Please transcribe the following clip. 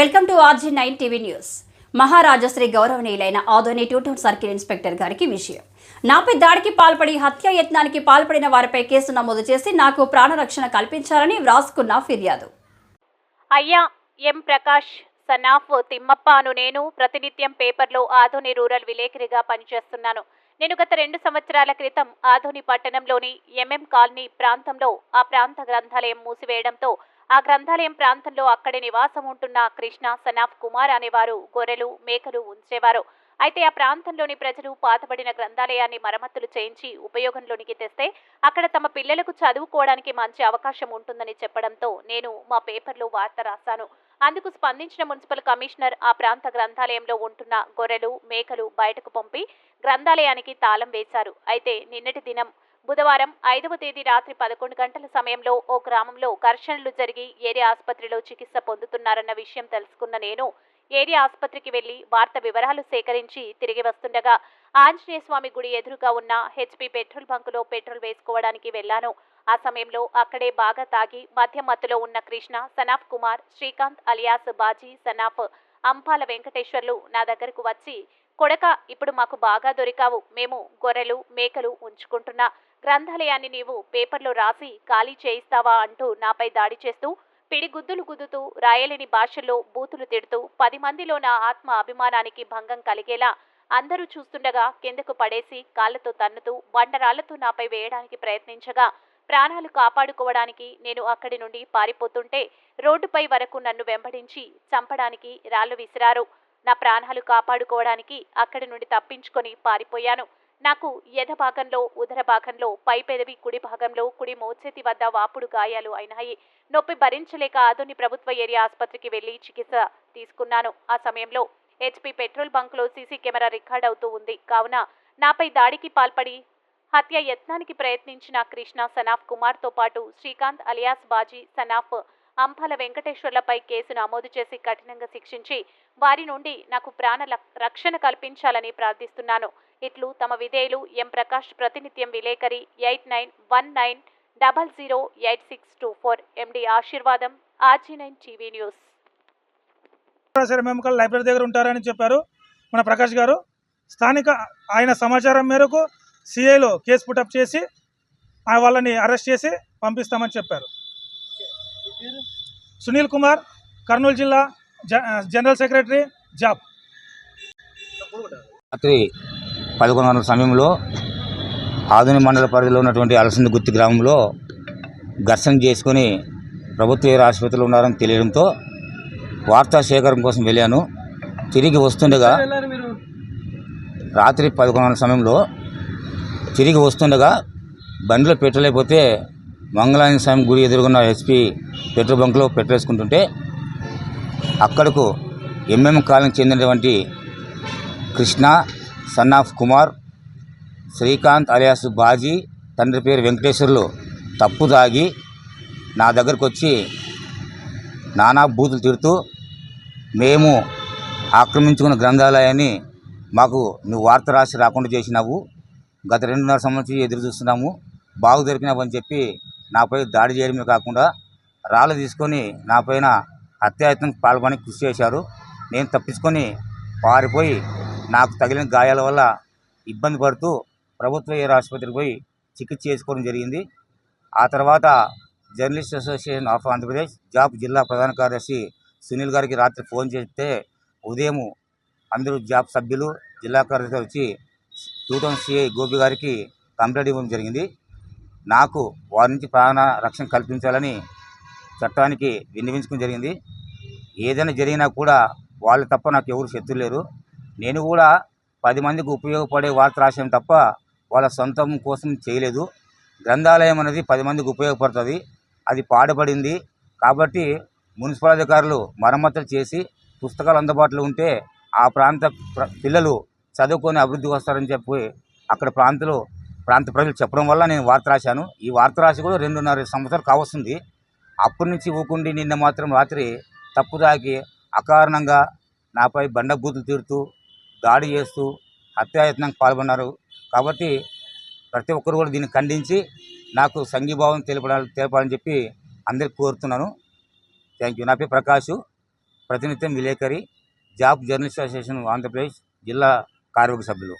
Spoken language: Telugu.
Welcome to RG nine TV news. మహారాజశ్రీ గౌరవనీయులైన Adoni two town circle inspector గారికి విషయం. నాపై దాడికి పాల్పడి హత్య యత్నానికి పాల్పడిన వారిపై కేసు నమోదు చేసి నాకు ప్రాణరక్షణ కల్పించాలని వ్రాసుకున్న ఫిర్యాదు. అయ్యా M Prakash son of Thimmappa అను నేను ప్రతినిత్యం పేపర్లో ఆధోని రూరల్ విలేకరిగా పనిచేస్తున్నాను. నేను గత రెండు సంవత్సరాల క్రితం ఆధోని పట్టణంలోని ఎంఎం కాలనీ ప్రాంతంలో ఆ ప్రాంత గ్రంథాలయం మూసివేయడంతో ఆ గ్రంథాలయం ప్రాంతంలో అక్కడే నివాసం ఉంటున్న కృష్ణ సనాఫ్ కుమార్ అనేవారు గొర్రెలు మేకలు ఉంచేవారు. అయితే ఆ ప్రాంతంలోని ప్రజలు పాతబడిన గ్రంథాలయాన్ని మరమ్మతులు చేయించి ఉపయోగంలోనికి తెస్తే అక్కడ తమ పిల్లలకు చదువుకోవడానికి మంచి అవకాశం ఉంటుందని చెప్పడంతో నేను మా పేపర్లో వార్త రాశాను. అందుకు స్పందించిన మున్సిపల్ కమిషనర్ ఆ ప్రాంత గ్రంథాలయంలో ఉంటున్న గొర్రెలు మేకలు బయటకు పంపి గ్రంథాలయానికి తాళం వేశారు. అయితే నిన్నటి దినం బుధవారం ఐదవ తేదీ రాత్రి పదకొండు గంటల సమయంలో ఓ గ్రామంలో ఘర్షణలు జరిగి ఏరియా ఆసుపత్రిలో చికిత్స పొందుతున్నారన్న విషయం తెలుసుకున్న నేను ఏరియా ఆసుపత్రికి వెళ్ళి వార్త వివరాలు సేకరించి తిరిగి వస్తుండగా ఆంజనేయ స్వామి గుడి ఎదురుగా ఉన్న హెచ్పి పెట్రోల్ బంకులో పెట్రోల్ వేసుకోవడానికి వెళ్ళాను ఆ సమయంలో అక్కడే బాగా తాగి మధ్య మత్తులో ఉన్న Krishna son of Kumar Srikanth alias Baji son of Ampala Venkateswarlu నా దగ్గరకు వచ్చి కొడక ఇప్పుడు మాకు బాగా దొరికావు. మేము గొర్రెలు మేకలు ఉంచుకుంటున్నా. గ్రంథాలయాన్ని నీవు పేపర్లో రాసి ఖాళీ చేయిస్తావా అంటూ నాపై దాడి చేస్తూ పిడిగుద్దులు గుద్దుతూ రాయలేని భాషల్లో బూతులు తిడుతూ పది మందిలో నా ఆత్మ అభిమానానికి భంగం కలిగేలా అందరూ చూస్తుండగా కిందకు పడేసి కాళ్ళతో తన్నుతూ బండరాళ్ళతో నాపై వేయడానికి ప్రయత్నించగా ప్రాణాలు కాపాడుకోవడానికి నేను అక్కడి నుండి పారిపోతుంటే రోడ్డుపై వరకు నన్ను వెంబడించి చంపడానికి రాళ్ళు విసిరారు. నా ప్రాణాలు కాపాడుకోవడానికి అక్కడి నుండి తప్పించుకొని పారిపోయాను. నాకు ఎద భాగంలో ఉదర భాగంలో పై పెదవి కుడి భాగంలో కుడి మోచేతి వద్ద వాపుడు గాయాలు అయినాయి. నొప్పి భరించలేక ఆదోని ప్రభుత్వ ఏరియా ఆసుపత్రికి వెళ్ళి చికిత్స తీసుకున్నాను. ఆ సమయంలో హెచ్పి పెట్రోల్ బంక్లో సీసీ కెమెరా రికార్డ్ అవుతూ ఉంది. కావున నాపై దాడికి పాల్పడి హత్య యత్నానికి ప్రయత్నించిన కృష్ణ సనాఫ్ కుమార్తో పాటు Srikanth alias Baji son of Amphala వెంకటేశ్వర్లపై case నమోదు చేసి కఠినంగా శిక్షించి వారి నుండి నాకు ప్రాణ లక్- రక్షణ కల్పించాలని ప్రార్థిస్తున్నాను. ఇట్లు తమ విధేయులు ఎం. ప్రకాష్ ప్రతినిత్యం విలేకరి eight nine one nine double zero eight six two four MD Ashirvadam RG nine TV news. Library దగ్గర ఉంటారని చెప్పారు మన ప్రకాష్ గారు. స్థానిక ఆయన సమాచారం మేరకు సిఐలో కేసు పుటప్ చేసి ఆ వాళ్ళని అరెస్ట్ చేసి పంపిస్తామని చెప్పారు. సునీల్ కుమార్ కర్నూలు జిల్లా జ- జనరల్ సెక్రటరీ జాబ్. రాత్రి పదకొండు గంటల సమయంలో ఆధునిక మండల పరిధిలో ఉన్నటువంటి అలసింది గుత్తి గ్రామంలో ఘర్షణ చేసుకొని ప్రభుత్వ ఆసుపత్రిలో ఉన్నారని తెలియడంతో వార్తా సేకరణ కోసం వెళ్ళాను. తిరిగి వస్తుండగా రాత్రి పదకొండు సమయంలో తిరిగి వస్తుండగా బండిలో పెట్టలేకపోతే మంగళాయన స్వామి గుడి ఎదుర్కొన్న హెచ్పి పెట్రోల్ బంక్లో పెట్టేసుకుంటుంటే అక్కడకు ఎంఎం కాలనీకి చెందినటువంటి Krishna son of Kumar Srikanth alias Baji తండ్రి పేరు వెంకటేశ్వర్లు తప్పు తాగి నా దగ్గరకు వచ్చి నానా బూతులు తిడుతూ మేము ఆక్రమించుకున్న గ్రంథాలయాన్ని మాకు నువ్వు వార్త రాసి రాకుండా చేసినావు. గత రెండున్నర సంవత్సరం ఎదురు చూస్తున్నాము. బాగు దొరికినావని చెప్పి నాపై దాడి చేయడమే కాకుండా రాళ్ళు తీసుకొని నాపైన హత్యాయత్నం పాల్గొని కృషి చేశారు. నేను తప్పించుకొని పారిపోయి నాకు తగిలిన గాయాల వల్ల ఇబ్బంది పడుతూ ప్రభుత్వ ఏర్ ఆసుపత్రికి పోయి చికిత్స చేసుకోవడం జరిగింది. ఆ తర్వాత జర్నలిస్ట్ అసోసియేషన్ ఆఫ్ ఆంధ్రప్రదేశ్ జాబ్ జిల్లా ప్రధాన కార్యదర్శి సునీల్ గారికి రాత్రి ఫోన్ చేస్తే ఉదయం అందరూ జాబ్ సభ్యులు జిల్లా కార్యదర్శి వచ్చి టూ టౌన్ సిఐ గోపి గారికి కంప్లైంట్ ఇవ్వడం జరిగింది. నాకు వారి నుంచి ప్రాణ రక్షణ కల్పించాలని చట్టానికి విన్నవించుకోవడం జరిగింది. ఏదైనా జరిగినా కూడా వాళ్ళు తప్ప నాకు ఎవరు శత్రులు లేరు. నేను కూడా పది మందికి ఉపయోగపడే వార్త రాశాను తప్ప వాళ్ళ సొంతం కోసం చేయలేదు. గ్రంథాలయం అనేది పది మందికి ఉపయోగపడుతుంది. అది పాడబడింది. కాబట్టి మున్సిపల్ అధికారులు మరమ్మతులు చేసి పుస్తకాలు అందుబాటులో ఉంటే ఆ ప్రాంత పిల్లలు చదువుకొని అభివృద్ధికి వస్తారని చెప్పి అక్కడ ప్రాంతంలో ప్రాంత ప్రజలు చెప్పడం వల్ల నేను వార్త రాశాను. ఈ వార్త రాసి కూడా రెండున్నర సంవత్సరాలు కావస్తుంది. అప్పటి నుంచి ఊకుండి నిన్న మాత్రం రాత్రి తప్పు తాకి అకారణంగా నాపై బండబూతులు తీరుతూ దాడి చేస్తూ హత్యాయత్నానికి పాల్గొన్నారు కాబట్టి ప్రతి ఒక్కరు కూడా దీన్ని ఖండించి నాకు సంఘీభావం తెలపడాలి తెలపాలని చెప్పి అందరికి కోరుతున్నాను. Thank you. నా పేరు ప్రకాష్ ప్రతినిత్యం విలేకరి జాబ్ జర్నలిస్ట్ అసోసియేషన్ ఆంధ్రప్రదేశ్ జిల్లా కార్మిక సభ్యులు.